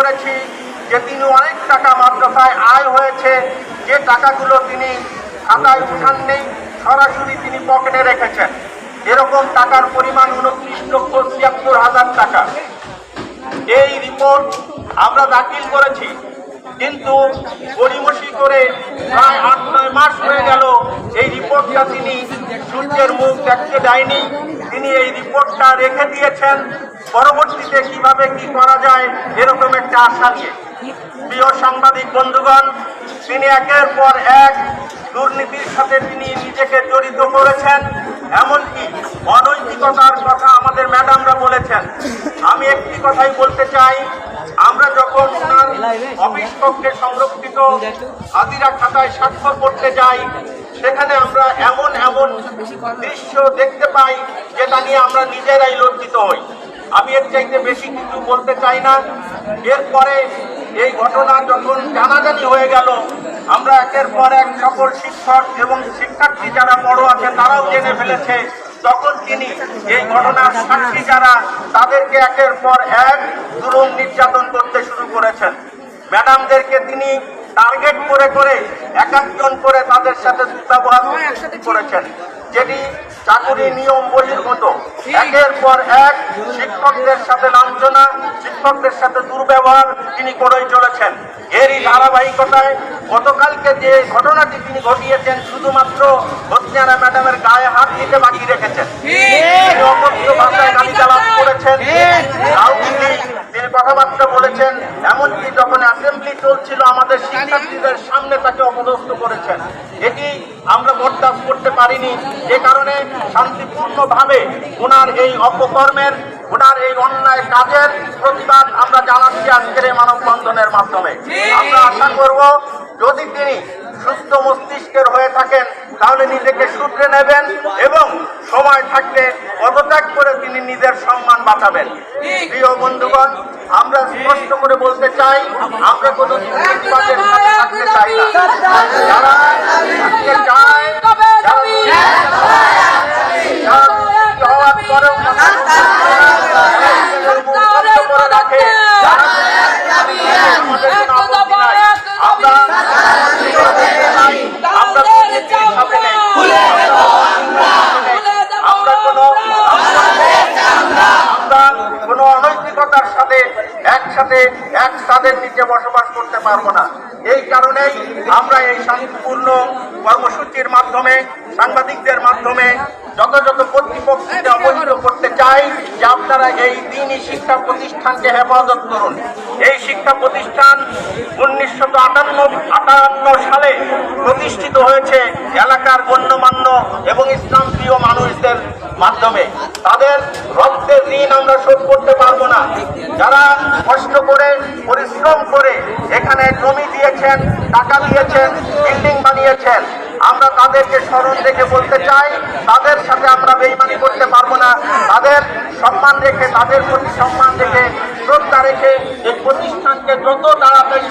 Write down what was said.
করেছি যে তিনি অনেক টাকা মাদ্রাসায় আয় হয়েছে, যে টাকাগুলো তিনি খাতায় উঠান নেই সরাসরি তিনি পকেটে রেখেছেন। এরকম টাকার পরিমাণ উনত্রিশ লক্ষ ছিয়াত্তর হাজার টাকা। এই রিপোর্ট আমরা দাখিল করেছি, কিন্তু গড়িমসি করে প্রায় আট, নয় মাস হয়ে গেল এই রিপোর্টটা তিনি সূর্যের মুখ দেখতে দেয়নি। তিনি এই রিপোর্টটা রেখে দিয়েছেন। পরবর্তীতে কীভাবে কি করা যায় এরকম একটা আশা নিয়ে। প্রিয় সাংবাদিক বন্ধুগণ, তিনি একের পর এক দুর্নীতির সাথে তিনি নিজেকে জড়িত করেছেন, এমনকি অনৈতিকতার কথা আমাদের ম্যাডামরা বলেছেন। আমি একটি কথাই বলতে চাই, আমরা যখন ওনার অফিস কক্ষে সংরক্ষিত হাজিরা খাতায় স্বাক্ষর করতে যাই, সেখানে আমরা এমন এমন দৃশ্য দেখতে পাই, যেটা নিয়ে আমরা নিজেরাই লজ্জিত হই। আমি এর চাইতে বেশি কিছু বলতে চাই না। এরপরে এই ঘটনা যখন জানাজানি হয়ে গেল আমরা একের পর এক সকল শিক্ষক এবং শিক্ষার্থী যারা বড় আছে তারাও জেনে ফেলেছে তখন তিনি এই ঘটনার সাক্ষী যারা তাদেরকে একের পর এক জুলুম নির্যাতন করতে শুরু করেছেন। ম্যাডামদেরকে তিনি টার্গেট করে করে এক একজন করে তাদের সাথে দুর্ব্যবহার করেছেন। যেটি চাকুরি নিয়ম বহির্ভূত একের পর এক শিক্ষকদের সাথে লাঞ্ছনা শিক্ষকদের সাথে দুর্ব্যবহার তিনি করেই চলেছেন। এরই ধারাবাহিকতায় গতকালকে যে ঘটনাটি তিনি ঘটিয়েছেন শুধুমাত্র হসনিয়ারা ম্যাডামের গায়ে হাত দিতে বাকি রেখেছেন। অকথ্য ভাষায় গালিগালাজ করেছেন। রাউন্ডলি তিনি কথাবার্তা বলেছেন, এমনকি যখন অ্যাসেম্বলি চলছিল, আমাদের শিক্ষার্থীদের সামনে তাকে অপদস্থ করেছেন। এটি আমরা বরদাস্ত করতে পারিনি। যে কারণে শান্তিপূর্ণভাবে ওনার এই অপকর্মের, ওনার এই অন্যায় কাজের প্রতিবাদ আমরা জানাচ্ছি আজকের এই মানববন্ধনের মাধ্যমে। আমরা আশা করব, যদি তিনি সুস্থ মস্তিষ্কের হয়ে থাকেন তাহলে নিজেকে শুধরে নেবেন এবং সময় থাকলে পদত্যাগ করে তিনি নিজের সম্মান বাঁচাবেন। প্রিয় বন্ধুগণ আমরা স্পষ্ট করে বলতে চাই আমরা কোনো থাকতে চাই না। যারা চায় যারা যারা দুর্নীতি হওয়ার পরেও যারা নিজেদের মুখ বন্ধ করে রাখে যারা আমাদের কোনো আপত্তি নাই। আমরা আমরা দুর্নীতির সাথে নেই আমরা কোনো আমরা কোনো অনৈতিকতার সাথে, একসাথে এক ছাদের নিচে বসবাস করতে পারব না। এই কারণেই আমরা এই শান্তিপূর্ণ কর্মসূচির মাধ্যমে, সাংবাদিকদের মাধ্যমে যত কর্তৃপক্ষকে অবহিত করতে চাই যে আপনারা এই দিনই শিক্ষা প্রতিষ্ঠানকে হেফাজত করুন। এই শিক্ষা প্রতিষ্ঠান উনিশশো আটান্ন সালে প্রতিষ্ঠিত হয়েছে। এলাকার গণ্যমান্য এবং ইসলাম প্রিয় মানুষদের মাধ্যমে। তাদের রক্তের ঋণ আমরা শোধ করতে পারব না। যারা কষ্ট করে, পরিশ্রম করে এখানে জমি দিয়েছেন, টাকা দিয়েছেন, বিল্ডিং বানিয়েছেন, আমরা তাদেরকে স্মরণ রেখে বলতে চাই, তাদের সাথে আমরা বেইমানি করতে পারব না। তাদের সম্মান রেখে, তাদের প্রতি সম্মান রেখে, শ্রদ্ধা রেখে এই প্রতিষ্ঠানকে যত তাড়াতাড়ি